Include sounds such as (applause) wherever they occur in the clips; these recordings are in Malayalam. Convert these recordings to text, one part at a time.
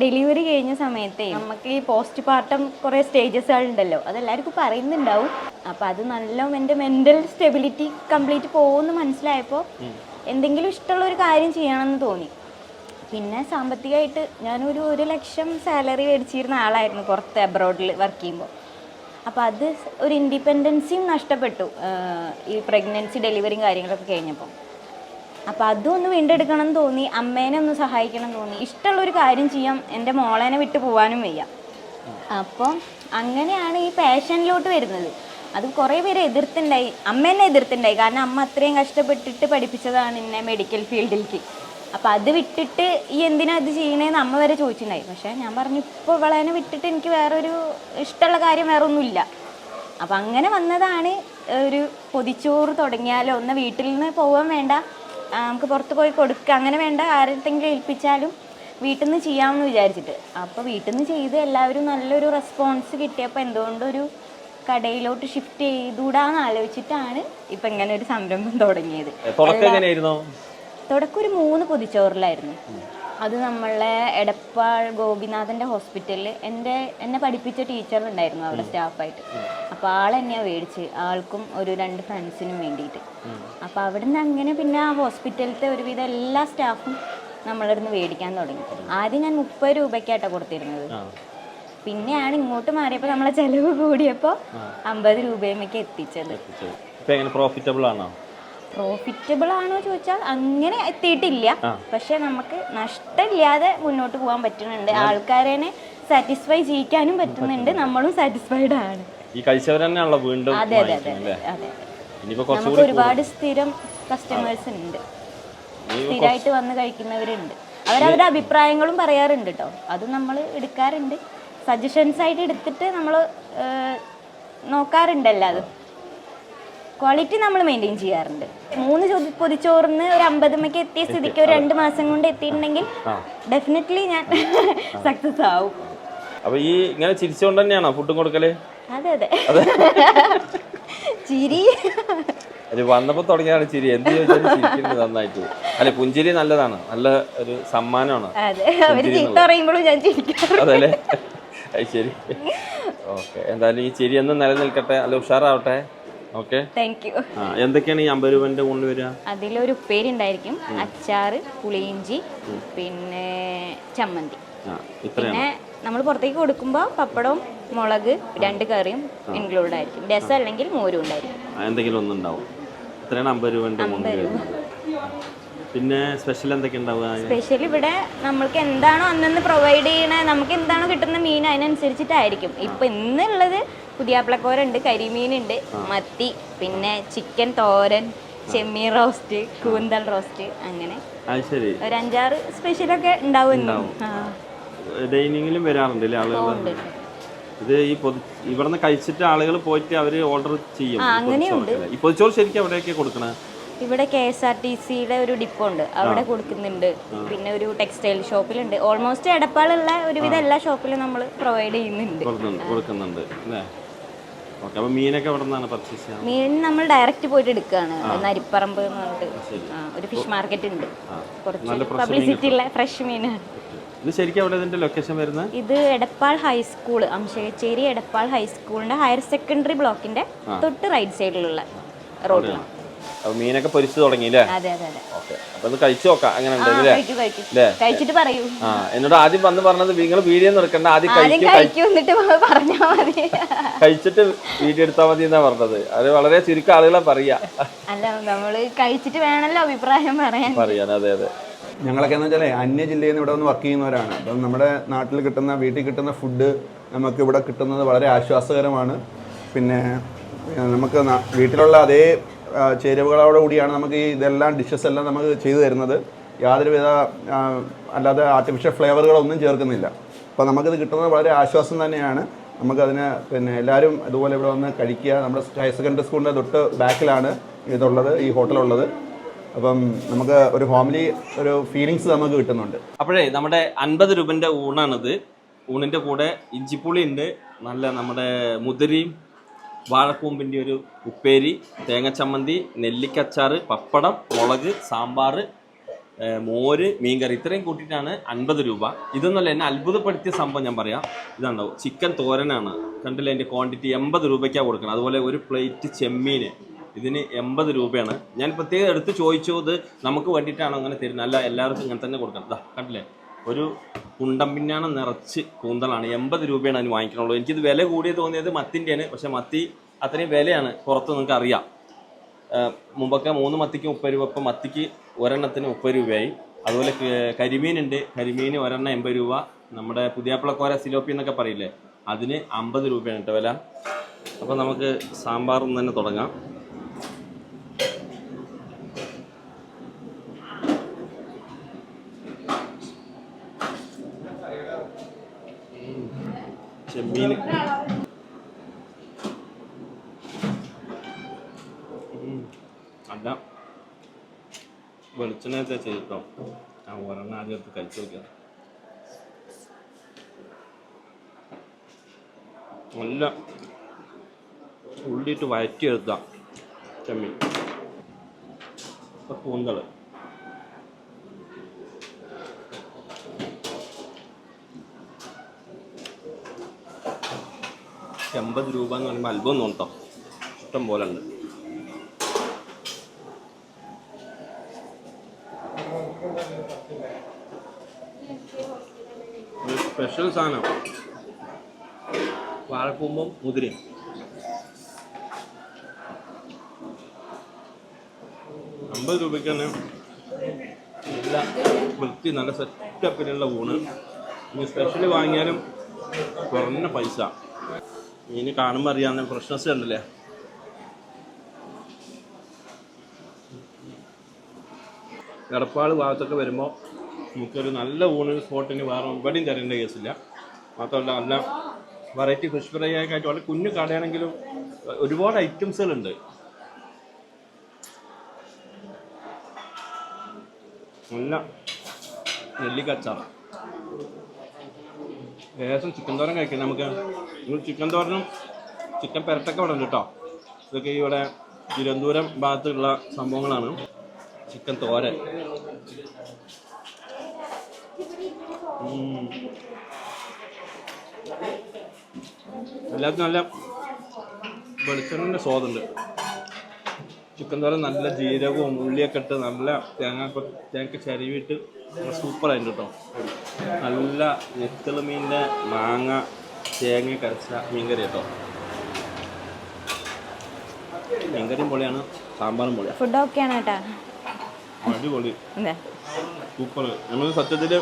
ഡെലിവറി കഴിഞ്ഞ സമയത്തെ നമുക്ക് ഈ പോസ്റ്റ് പാർട്ടം കുറേ സ്റ്റേജസുകളുണ്ടല്ലോ ഉണ്ടല്ലോ അതെല്ലാവർക്കും പറയുന്നുണ്ടാവും. അപ്പം അത് നല്ല എന്റെ മെന്റൽ സ്റ്റെബിലിറ്റി കംപ്ലീറ്റ് പോകുമെന്ന് മനസ്സിലായപ്പോൾ എന്തെങ്കിലും ഇഷ്ടമുള്ള ഒരു കാര്യം ചെയ്യണമെന്ന് തോന്നി. പിന്നെ സാമ്പത്തികമായിട്ട് ഞാനൊരു ഒരു ലക്ഷം സാലറി മേടിച്ചിരുന്ന ആളായിരുന്നു പുറത്ത് അബ്രോഡിൽ വർക്ക് ചെയ്യുമ്പോൾ അപ്പോൾ അത് ഒരു ഇൻഡിപെൻഡൻസിയും നഷ്ടപ്പെട്ടു. ഈ പ്രഗ്നൻസി ഡെലിവറിയും കാര്യങ്ങളൊക്കെ കഴിഞ്ഞപ്പോൾ അപ്പോൾ അതും ഒന്ന് വീണ്ടെടുക്കണം എന്ന് തോന്നി അമ്മേനെ ഒന്ന് സഹായിക്കണം എന്ന് തോന്നി. ഇഷ്ടമുള്ള ഒരു കാര്യം ചെയ്യാം എന്റെ മോളേനെ വിട്ടു പോകാനും വയ്യ. അപ്പം അങ്ങനെയാണ് ഈ പാഷനിലോട്ട് വരുന്നത്. അത് കുറേ പേര് എതിർത്തുണ്ടായി അമ്മേനെ എതിർത്തുണ്ടായി. കാരണം അമ്മ അത്രയും കഷ്ടപ്പെട്ടിട്ട് പഠിപ്പിച്ചതാണ് എന്നെ മെഡിക്കൽ ഫീൽഡിലേക്ക് അപ്പം അത് വിട്ടിട്ട് ഈ എന്തിനാ ഇത് ചെയ്യണേന്ന് അമ്മ വരെ ചോദിച്ചിട്ടുണ്ടായി. പക്ഷേ ഞാൻ പറഞ്ഞു ഇപ്പോൾ ഇവളേനെ വിട്ടിട്ട് എനിക്ക് വേറൊരു ഇഷ്ടമുള്ള കാര്യം വേറെ ഒന്നുമില്ല അപ്പം അങ്ങനെ വന്നതാണ് ഒരു പൊതിച്ചോറ് തുടങ്ങിയാലോ ഒന്ന് വീട്ടിൽ നിന്ന് പോകാൻ വേണ്ട നമുക്ക് പുറത്ത് പോയി കൊടുക്കുക അങ്ങനെ വേണ്ട ആരെങ്കിലും ഏൽപ്പിച്ചാലും വീട്ടിൽ നിന്ന് ചെയ്യാമെന്ന് വിചാരിച്ചിട്ട്. അപ്പോൾ വീട്ടിൽ നിന്ന് ചെയ്ത് എല്ലാവരും നല്ലൊരു റെസ്പോൺസ് കിട്ടിയപ്പോൾ എന്തുകൊണ്ടൊരു കടയിലോട്ട് ഷിഫ്റ്റ് ചെയ്തുകൂടാന്ന് ആലോചിച്ചിട്ടാണ് ഇപ്പം ഇങ്ങനെ ഒരു സംരംഭം തുടങ്ങിയത്. തുടക്കം ഒരു മൂന്ന് പൊതിച്ചോറിലായിരുന്നു. അത് നമ്മളെ എടപ്പാൾ ഗോപിനാഥന്റെ ഹോസ്പിറ്റലിൽ എന്റെ എന്നെ പഠിപ്പിച്ച ടീച്ചർ ഉണ്ടായിരുന്നു അവിടെ സ്റ്റാഫായിട്ട്. അപ്പോൾ ആൾ തന്നെയാണ് മേടിച്ച് ആൾക്കും ഒരു രണ്ട് ഫ്രണ്ട്സിനും വേണ്ടിയിട്ട്. അപ്പോൾ അവിടുന്ന് അങ്ങനെ പിന്നെ ആ ഹോസ്പിറ്റലിലത്തെ ഒരുവിധം എല്ലാ സ്റ്റാഫും നമ്മളടുന്ന് മേടിക്കാൻ തുടങ്ങി. ആദ്യം ഞാൻ മുപ്പത് രൂപയ്ക്കായിട്ടാണ് കൊടുത്തിരുന്നത്. പിന്നെയാണ് ഇങ്ങോട്ട് മാറിയപ്പോൾ നമ്മളെ ചിലവ് കൂടിയപ്പോൾ അമ്പത് രൂപയുമൊക്കെ എത്തിച്ചത്. പ്രോഫിറ്റബിൾ ആണോ? പ്രോഫിറ്റബിൾ ആണോ ചോദിച്ചാൽ അങ്ങനെ എത്തിയിട്ടില്ല. പക്ഷെ നമുക്ക് നഷ്ടമില്ലാതെ മുന്നോട്ട് പോകാൻ പറ്റുന്നുണ്ട്. ആൾക്കാരെ സാറ്റിസ്ഫൈ ചെയ്യിക്കാനും പറ്റുന്നുണ്ട്. നമ്മളും സാറ്റിസ്ഫൈഡ് ആണ്. ഈ വീണ്ടും അതെ അതെ അതെ നമുക്ക് ഒരുപാട് സ്ഥിരം കസ്റ്റമേഴ്സ് ഉണ്ട്. സ്ഥിരമായിട്ട് വന്ന് കഴിക്കുന്നവരുണ്ട്. അവരവരുടെ അഭിപ്രായങ്ങളും പറയാറുണ്ട് കേട്ടോ അത് നമ്മൾ എടുക്കാറുണ്ട്. സജഷൻസ് ആയിട്ട് എടുത്തിട്ട് നമ്മൾ നോക്കാറുണ്ടല്ലോ അത്. ക്വാളിറ്റി നമ്മൾ മെയിന്റെയിൻ ചെയ്യാറുണ്ട്. മൂന്ന് ചോദ്യ പൊതിച്ചോറിന് ഒരു അമ്പതുമൊക്കെ എത്തിയ സ്ഥിതിക്ക് ഒരു രണ്ട് മാസം കൊണ്ട് എത്തിയിട്ടുണ്ടെങ്കിൽ ഡെഫിനറ്റ്ലി ഞാൻ സക്സസ് ആവും. അപ്പൊ ഈ ഇങ്ങനെ ചിരിച്ചുകൊണ്ട് തന്നെയാണോ ഫുഡും കൊടുക്കൽ? അതെ അതെ. ചിരി. അത് വന്നപ്പോ തുടങ്ങിയാണ് ചിരി. എന്ത് ചോദിച്ചാലും നന്നായിട്ട്. അല്ലെ പുഞ്ചിരി നല്ലതാണ്. നല്ല ഒരു സമ്മാനമാണ്. അതല്ലേ? ശരി. ഓക്കെ. എന്തായാലും ഈ ചിരി എന്നും നിലനിൽക്കട്ടെ. അല്ല ഉഷാറാവട്ടെ. ഓക്കെ. താങ്ക് യു എന്തൊക്കെയാണ് ഈ അമ്പത് രൂപന്റെ കൊണ്ട് വരിക? അതിലൊരു ഉപ്പേരി ഉണ്ടായിരിക്കും അച്ചാറ് പുളിയിഞ്ചി പിന്നെ ചമ്മന്തി. പിന്നെ നമ്മൾ പുറത്തേക്ക് കൊടുക്കുമ്പോൾ പപ്പടവും മുളക് രണ്ട് കറിയും ഇൻക്ലൂഡ് ആയിരിക്കും. രസം അല്ലെങ്കിൽ മോരും ഉണ്ടായിരിക്കും. എന്തെങ്കിലും ഒന്നുണ്ടാവും. ഇത്രയാണ് അമ്പത് രൂപന്റെ കൊണ്ട് വരുന്നത് പിന്നെ സ്പെഷ്യൽ എന്തൊക്കെ ഉണ്ടാവുക? സ്പെഷ്യൽ ഇവിടെ നമ്മൾക്ക് എന്താണോ അന്നന്ന് പ്രൊവൈഡ് ചെയ്യണേ നമുക്ക് എന്താണോ കിട്ടുന്ന മീൻ അതിനനുസരിച്ചിട്ടായിരിക്കും. ഇപ്പൊ ഇന്നുള്ളത് പുതിയാപ്പിളക്കോരുണ്ട് കരിമീനുണ്ട് മത്തി പിന്നെ ചിക്കൻ തോരൻ ചെമ്മീൻ റോസ്റ്റ് കൂന്തൽ റോസ്റ്റ് അങ്ങനെ. അത് ശരി. ഒരു അഞ്ചാറ് സ്പെഷ്യലൊക്കെ ഉണ്ടാവും. ഡൈനിങ്ങിലും വരാറുണ്ട് ആളുകൾ. ഇത് ഈ ഇവിടെ ഇവിടുന്ന് കഴിച്ചിട്ട് ആളുകൾ പോയിട്ട് അവർ ഓർഡർ ചെയ്യും. ഈ പൊതിച്ചോറ് ശരിക്കും അവിടെയൊക്കെ കൊടുക്കണേ? ഇവിടെ കെ എസ് ആർ ടി സിയുടെ ഒരു ഡിപ്പോ ഉണ്ട്. അവിടെ കൊടുക്കുന്നുണ്ട്. പിന്നെ ഒരു ടെക്സ്റ്റൈൽ ഷോപ്പിലുണ്ട്. ഓൾമോസ്റ്റ് എടപ്പാളുള്ള ഒരുവിധം എല്ലാ ഷോപ്പിലും നമ്മൾ പ്രൊവൈഡ് ചെയ്യുന്നുണ്ട്. കൊടുക്കുന്നുണ്ട് മീനൊക്കെ മീൻ നമ്മൾ ഡയറക്റ്റ് പോയിട്ട് എടുക്കുകയാണ് നരിപ്പറമ്പ് എന്ന് പറഞ്ഞിട്ട്. ഒരു ഫിഷ് മാർക്കറ്റ് ഉണ്ട്. കുറച്ച് പബ്ലിസിറ്റി ഉള്ള ഫ്രഷ് മീനാണ് ഇത് ശരിക്കും എവിടെ ഇതിന്റെ ലൊക്കേഷൻ വരുന്നത്? ഇത് എടപ്പാൾ ഹൈസ്കൂൾ അംശകച്ചേരി എടപ്പാൾ ഹൈസ്കൂളിന്റെ ഹയർ സെക്കൻഡറി ബ്ലോക്കിന്റെ തൊട്ട് റൈറ്റ് സൈഡിലുള്ള റോഡിലാണ് മീനൊക്കെ പൊരിച്ചു തുടങ്ങി അല്ലേ അതെ അതെ അതെ. ഓക്കെ. അപ്പൊ ഇത് കഴിച്ചു നോക്കാം. അങ്ങനെ? കഴിച്ചിട്ട് പറയൂ. ആ എന്നോട് ആദ്യം വന്ന് പറഞ്ഞത് നിങ്ങൾ വീഡിയോ എടുക്കണ്ട ആദ്യം കഴിച്ചിട്ട് വീഡിയോ എടുത്താൽ മതി എന്നാ പറഞ്ഞത്. അത് വളരെ ചുരുക്കം ആളുകളെ പറയാ. അല്ല നമ്മൾ കഴിച്ചിട്ട് വേണല്ലോ അഭിപ്രായം പറയാൻ. പറയാൻ അതെ അതെ. ഞങ്ങളൊക്കെ എന്ന് വെച്ചാൽ അന്യ ജില്ലയിൽ നിന്ന് ഇവിടെ വന്ന് വർക്ക് ചെയ്യുന്നവരാണ്. അപ്പം നമ്മുടെ നാട്ടിൽ കിട്ടുന്ന വീട്ടിൽ കിട്ടുന്ന ഫുഡ് നമുക്ക് ഇവിടെ കിട്ടുന്നത് വളരെ ആശ്വാസകരമാണ്. പിന്നെ നമുക്ക് വീട്ടിലുള്ള അതേ ആ, ചേരുവകളോട് കൂടിയാണ് നമുക്ക് ഈ ഇതെല്ലാം ഡിഷസ് എല്ലാം നമുക്ക് ചെയ്തു തരുന്നത്. യാതൊരുവിധ അല്ലാതെ ആർട്ടിഫിഷ്യൽ ഫ്ലേവറുകളൊന്നും ചേർക്കുന്നില്ല. അപ്പോൾ നമുക്കിത് കിട്ടുന്നത് വളരെ ആശ്വാസം തന്നെയാണ്. നമുക്കതിന് പിന്നെ എല്ലാവരും അതുപോലെ ഇവിടെ വന്ന് കഴിക്കുക. നമ്മുടെ ഹയർ സെക്കൻഡറി സ്കൂളിന്റെ തൊട്ട് ബാക്കിലാണ് ഇതുള്ളത് ഈ ഹോട്ടലുള്ളത്. അപ്പം നമുക്ക് ഒരു ഫാമിലി ഒരു ഫീലിങ്സ് നമുക്ക് കിട്ടുന്നുണ്ട്. അപ്പോഴേ നമ്മുടെ അൻപത് രൂപന്റെ ഊണാണിത്. ഊണിന്റെ കൂടെ ഇഞ്ചിപ്പുളി ഉണ്ട് നല്ല നമ്മുടെ മുതിരിയും വാഴക്കൂമ്പിന്റെ ഒരു ഉപ്പേരി തേങ്ങച്ചമ്മന്തി നെല്ലിക്കച്ചാറ് പപ്പടം മുളക് സാമ്പാർ മോര് മീൻകറി. ഇത്രയും കൂട്ടിയിട്ടാണ് അൻപത് രൂപ. ഇതൊന്നുമല്ല എന്നെ അത്ഭുതപ്പെടുത്തിയ സംഭവം ഞാൻ പറയാം. ഇതാണോ ചിക്കൻ തോരനാണ്. കണ്ടില്ല എന്റെ ക്വാണ്ടിറ്റി എൺപത് രൂപയ്ക്കാണ് കൊടുക്കുന്നത് അതുപോലെ ഒരു പ്ലേറ്റ് ചെമ്മീന് ഇതിന് എൺപത് രൂപയാണ്. ഞാൻ പ്രത്യേകം എടുത്ത് ചോദിച്ചു ഇത് നമുക്ക് വേണ്ടിയിട്ടാണോ അങ്ങനെ തരുന്നത്? അല്ല എല്ലാവർക്കും ഇങ്ങനെ തന്നെ കൊടുക്കണം. ഇതാ കണ്ടില്ലേ? ഒരു കുണ്ടം കുണ്ടമ്പിന്നാണ് നിറച്ച് കൂന്തളാണ്. എൺപത് രൂപയാണ് അതിന് വാങ്ങിക്കണുള്ളൂ. എനിക്കിത് വില കൂടിയ തോന്നിയത് മത്തിന്റെയാണ്. പക്ഷേ മത്തി അത്രയും വിലയാണ്. പുറത്ത് നിങ്ങൾക്ക് അറിയാം. മുമ്പൊക്കെ മൂന്ന് മത്തിക്ക് മുപ്പത് രൂപ ഇപ്പം മത്തിക്ക് ഒരെണ്ണത്തിന് മുപ്പത് രൂപയായി. അതുപോലെ കരിമീനുണ്ട്. കരിമീൻ ഒരെണ്ണം എൺപത് രൂപ. നമ്മുടെ പുതിയാപ്പിളക്കോര സിലോപ്പി എന്നൊക്കെ പറയില്ലേ? അതിന് അമ്പത് രൂപയാണ് കേട്ടോ വില. അപ്പോൾ നമുക്ക് സാമ്പാറും തന്നെ തുടങ്ങാം. ചെമ്മീൻ. അല്ല വെളിച്ചെണ്ണ ചെയ്തിട്ടോ ആ ഒരെണ്ണ ആദ്യം എടുത്ത് കഴിച്ചു നോക്കിയത് നല്ല ഉള്ളിട്ട് വഴറ്റിയെടുത്താം ചെമ്മീൻ കൂന്തൾ എൺപത് രൂപ എന്ന് പറയുമ്പോൾ അത്ഭുതം തോന്നട്ടോ ഇഷ്ടം പോലെ ഉണ്ട്. സ്പെഷ്യൽ സാധനം. വാഴക്കൂമ്പും മുതിരയും. അമ്പത് രൂപയ്ക്ക് തന്നെ നല്ല വൃത്തി നല്ല സെറ്റപ്പിലുള്ള ഊണ്. ഇനി സ്പെഷ്യൽ വാങ്ങിയാലും കുറഞ്ഞ പൈസ. മീൻ കാണുമ്പോൾ അറിയാവുന്ന ഫ്രഷ്നെസ് ഉണ്ടല്ലേ എടപ്പാട് ഭാഗത്തൊക്കെ വരുമ്പോൾ നമുക്കൊരു നല്ല ഊണിന് സ്പോട്ടിന് വേറെ എവിടെയും തരേണ്ട കേസില്ല മാത്രമല്ല നല്ല വെറൈറ്റി ഫിഷ് ഫ്രൈ ഒക്കെ ആയിട്ട് വളരെ കുഞ്ഞു കടയാണെങ്കിലും ഒരുപാട് ഐറ്റംസുകളുണ്ട് നല്ല നെല്ലിക്കച്ചാർ ലേശം ചിക്കൻ തോരൻ കഴിക്കാം നമുക്ക്. നിങ്ങൾ ചിക്കൻ തോരനും ചിക്കൻ പെരട്ടൊക്കെ ഇവിടെ ഉണ്ട് കേട്ടോ. ഇതൊക്കെ ഇവിടെ തിരുവനന്തപുരം ഭാഗത്തുള്ള സംഭവങ്ങളാണ്. ചിക്കൻ തോരൻ. എല്ലാത്തിനും നല്ല വെളിച്ചെണ്ണന്റെ സ്വാദുണ്ട്. ചിക്കൻ തോരൻ നല്ല ജീരകവും ഉള്ളിയൊക്കെ ഇട്ട് നല്ല തേങ്ങ തേങ്ങ ചരിവിട്ട് സൂപ്പറായിട്ട് കേട്ടോ നല്ല നെത്തൾ മീനിന്റെ മാങ്ങ തേങ്ങ കരച്ച മീൻകറി കേട്ടോ മീൻകറിയും പൊളിയാണ് സാമ്പാറും പൊളിയാണ് ഫുഡ് ഓക്കെയാണ് കേട്ടാ അടിപൊളി. സൂപ്പർ നമ്മൾ സത്യത്തിൽ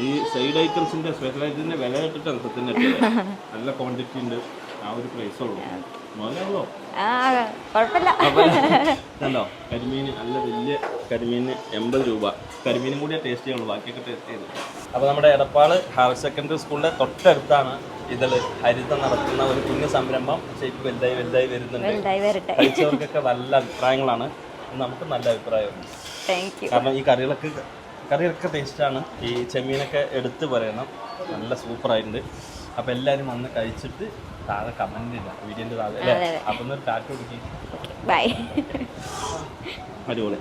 ഈ സൈഡ് ഐറ്റംസിന്റെ സ്പെഷ്യൽ ഐറ്റത്തിന്റെ വില കേട്ടിട്ടാണ് സത്യം (laughs) നല്ല ക്വാണ്ടിറ്റി ഉണ്ട്. ആ ഒരു പ്രൈസേ ഉള്ളൂ. മുതലാണല്ലോ ആ കുഴപ്പമില്ല കണ്ടോ? കരിമീൻ നല്ല വലിയ കരിമീന് എൺപത് രൂപ. കരിമീനും കൂടിയ ടേസ്റ്റ് ചെയ്യുള്ളൂ. ബാക്കിയൊക്കെ ടേസ്റ്റ് ചെയ്തു. അപ്പോൾ നമ്മുടെ എടപ്പാൾ ഹയർ സെക്കൻഡറി സ്കൂളിന്റെ തൊട്ടടുത്താണ് ഇതിൽ ഹരിത നടത്തുന്ന ഒരു കുഞ്ഞു സംരംഭം. പക്ഷേ ഇപ്പോൾ വലുതായി വലുതായി വരുന്നുണ്ട്. കഴിച്ചവർക്കൊക്കെ നല്ല അഭിപ്രായങ്ങളാണ്. നമുക്ക് നല്ല അഭിപ്രായമുണ്ട് താങ്ക് കാരണം ഈ കറികളൊക്കെ കറികളൊക്കെ ടേസ്റ്റാണ് ഈ ചെമ്മീനൊക്കെ എടുത്ത് പറയണം. നല്ല സൂപ്പറായിട്ടുണ്ട് അപ്പോൾ എല്ലാവരും വന്ന് കഴിച്ചിട്ട് താഴെ കമന്റ് ഇല്ല. വീഡിയോന്റെ താഴെ അല്ലേ. അപ്പം കൊടുക്കി ബൈ അടിപൊളി.